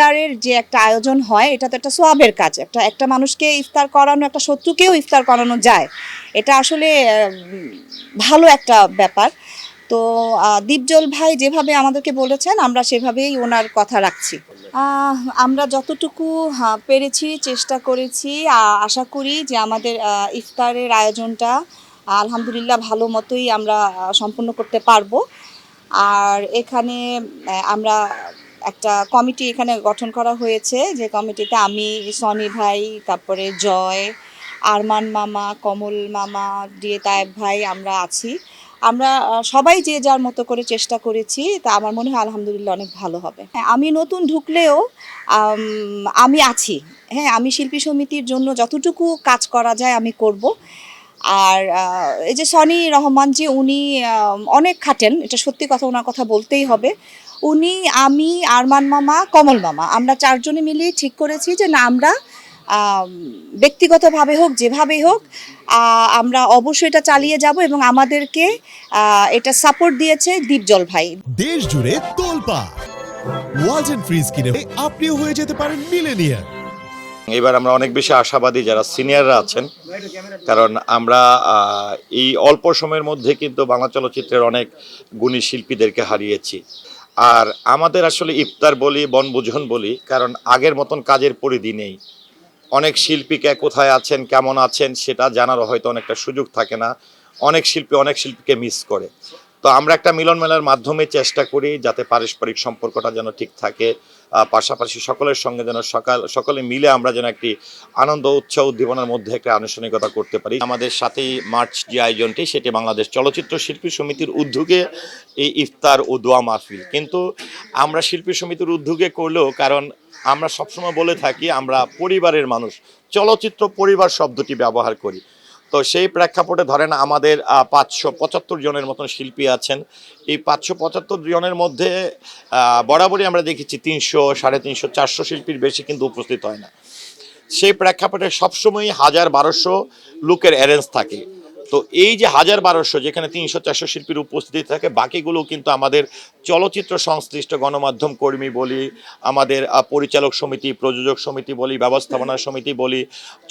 ইফতারের যে একটা আয়োজন হয়, এটা তো একটা সোয়াবের কাজ। একটা একটা মানুষকে ইফতার করানো, একটা শত্রুকেও ইফতার করানো যায়। এটা আসলে ভালো একটা ব্যাপার। তো দীপজল ভাই যেভাবে আমাদেরকে বলেছেন, আমরা সেভাবেই ওনার কথা রাখছি। আমরা যতটুকু পেরেছি, চেষ্টা করেছি আশা করি যে আমাদের ইফতারের আয়োজনটা, আলহামদুলিল্লাহ ভালো মতোই আমরা সম্পূর্ণ করতে পারব। আর এখানে আমরা একটা কমিটি এখানে গঠন করা হয়েছে। যে কমিটিতে আমি, সনি ভাই, তারপরে জয়, আরমান মামা, কমল মামা ডিএ তায়েব ভাই আমরা আছি। আমরা সবাই যে যার মতো করে চেষ্টা করেছি, তা আমার মনে হয় আলহামদুলিল্লাহ অনেক ভালো হবে। হ্যাঁ আমি নতুন ঢুকলেও আমি আছি। হ্যাঁ আমি শিল্পী সমিতির জন্য যতটুকু কাজ করা যায় আমি করব। আর এই যে সনি রহমান যে উনি অনেক খাটেন, এটা সত্যি কথা ওনার কথা বলতেই হবে। উনি, আমি, আরমান মামা, কমল মামা, আমরা চারজনে মিলিয়ে ঠিক করেছি যে না, আমরা ব্যক্তিগতভাবে হোক যেভাবেই হোক আমরা অবশ্যই এটা চালিয়ে যাব এবং আমাদেরকে এটা সাপোর্ট দিয়েছে দীপজল ভাই। দেশ জুড়ে তোলপা ওয়ালটন ফ্রিজ কিনে আপনিও হয়ে যেতে পারেন মিলেনিয়ার এবার আমরা অনেক বেশি আশাবাদী যারা সিনিয়ররা আছেন, কারণ আমরা এই অল্প সময়ের মধ্যে কিন্তু বাংলা চলচ্চিত্রের অনেক গুণী শিল্পীদেরকে হারিয়েছি। আর আমাদের আসলে ইফতার বলি, বনভোজন বলি, কারণ আগের মতন কাজের পরিধি নেই। অনেক শিল্পীকে কোথায় আছেন, কেমন আছেন, সেটা জানারও হয়তো অনেকটা সুযোগ থাকে না। অনেক শিল্পী অনেক শিল্পীকে মিস করে। তো আমরা একটা মিলন মেলার মাধ্যমে চেষ্টা করি যাতে পারস্পরিক সম্পর্কটা যেন ঠিক থাকে। পাশাপাশি সকলের সঙ্গে যেন সকাল, সকলে মিলে আমরা যেন একটি আনন্দ, উৎসাহ উদ্দীপনার মধ্যে একটা আনুষ্ঠানিকতা করতে পারি। আমাদের সাথেই মার্চ যে আয়োজনটি, সেটি বাংলাদেশ চলচ্চিত্র শিল্পী সমিতির উদ্যোগে এই ইফতার ও দোয়া মাহফিল। কিন্তু আমরা শিল্পী সমিতির উদ্যোগে করলেও, কারণ আমরা সবসময় বলে থাকি, আমরা পরিবারের মানুষ, চলচ্চিত্র পরিবার শব্দটি ব্যবহার করি। তো সেই প্রেক্ষাপটে ধরেন আমাদের পাঁচশো পঁচাত্তর জনের মতন শিল্পী আছেন। এই পাঁচশো পঁচাত্তর জনের মধ্যে বরাবরই আমরা দেখেছি তিনশো, সাড়ে তিনশো, চারশো শিল্পীর বেশি কিন্তু উপস্থিত হয় না। সেই প্রেক্ষাপটে সবসময়ই হাজার বারোশো লোকের অ্যারেঞ্জ থাকে। তো এই যে হাজার বারোশো, যেখানে তিনশো চারশো শিল্পীর উপস্থিতি থাকে বাকিগুলো কিন্তু আমাদের চলচ্চিত্র সংশ্লিষ্ট গণমাধ্যম কর্মী বলি, আমাদের পরিচালক সমিতি, প্রযোজক সমিতি বলি, ব্যবস্থাপনা সমিতি বলি,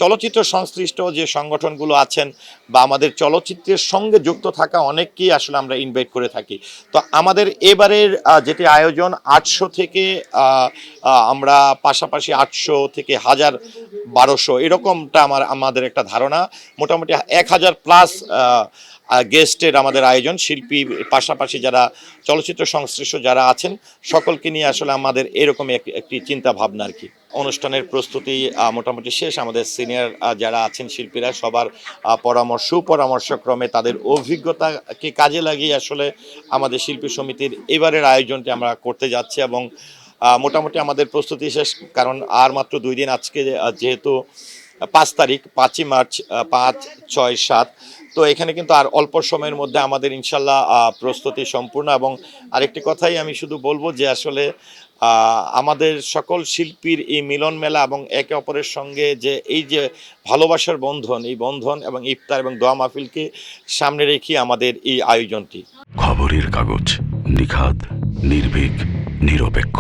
চলচ্চিত্র সংশ্লিষ্ট যে সংগঠনগুলো আছেন বা আমাদের চলচ্চিত্রের সঙ্গে যুক্ত থাকা অনেককেই আসলে আমরা ইনভাইট করে থাকি। তো আমাদের এবারের যেটি আয়োজন, আটশো থেকে আমরা পাশাপাশি আটশো থেকে হাজার বারোশো, এরকমটা আমার, আমাদের একটা ধারণা। মোটামুটি এক হাজার প্লাস গেস্টের আমাদের আয়োজন, শিল্পী পাশাপাশি যারা চলচ্চিত্র সংশ্লিষ্ট যারা আছেন, সকলকে নিয়ে আসলে আমাদের এরকম এক- একটি চিন্তা ভাবনা আর কি। অনুষ্ঠানের প্রস্তুতি মোটামুটি শেষ। আমাদের সিনিয়র যারা আছেন শিল্পীরা, সবার পরামর্শ, সুপরামর্শক্রমে তাদের অভিজ্ঞতাকে কাজে লাগিয়ে আসলে আমাদের শিল্পী সমিতির এবারের আয়োজনটি আমরা করতে যাচ্ছি এবং মোটামুটি আমাদের প্রস্তুতি শেষ। কারণ আর মাত্র দুই দিন আজকে যেহেতু পাঁচ তারিখ, পাঁচই মার্চ পাঁচ, ছয়, সাত। তো এখানে কিন্তু আর অল্প সময়ের মধ্যে আমাদের ইনশাল্লাহ প্রস্তুতি সম্পূর্ণ এবং আরেকটি কথাই আমি শুধু বলব যে আসলে আমাদের সকল শিল্পীর এই মিলন মেলা এবং একে অপরের সঙ্গে যে এই যে ভালোবাসার বন্ধন, এই বন্ধন এবং ইফতার এবং দোয়া মাহফিলকে সামনে রেখে আমাদের এই আয়োজনটি। খবরের কাগজ, নিখাদ, নির্ভীক, নিরপেক্ষ।